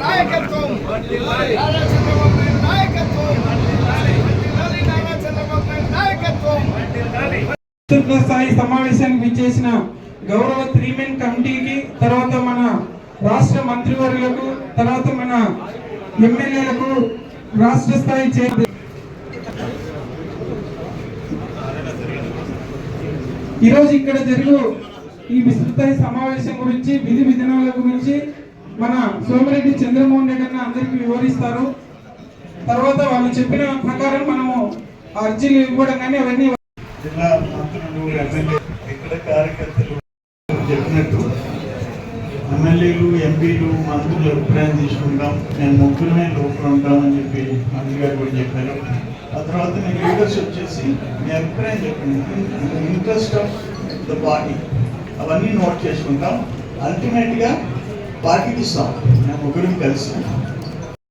నాయకత్వం స్థాయి సమావేశానికి విచ్చేసిన గౌరవ త్రీమెన్ కమిటీకి తర్వాత మన రాష్ట్ర మంత్రివర్యులకు తర్వాత మన ఎమ్మెల్యేలకు రాష్ట్ర స్థాయి చే ఈరోజు ఇక్కడ జరుగు ఈ విస్తృత సమావేశం గురించి విధి విధానాల గురించి మన సోమిరెడ్డి చంద్రమోహన్ రెడ్డి అన్న అందరికీ వివరిస్తారు. తర్వాత వాళ్ళు చెప్పిన ప్రకారం మనము అర్జీలు ఇవ్వడం కానీ అవన్నీ జిల్లా మంత్రులు ఎమ్మెల్యే ఇక్కడ కార్యకర్తలు చెప్పినట్టు ఎమ్మెల్యేలు ఎంపీలు మంత్రులు అభిప్రాయం తీసుకుంటాం. నేను ముగ్గురమే లోపల ఉంటామని చెప్పి మంత్రి గారు కూడా చెప్పారు. ఆ తర్వాత మీ లీడర్స్ వచ్చేసి మీ అభిప్రాయం చెప్పండి. Interest of the party. అవన్నీ నోట్ చేసుకుంటాం. అల్టిమేట్గా పార్టీకి ఇస్తాం. మేము ముగ్గురికి కలిసి.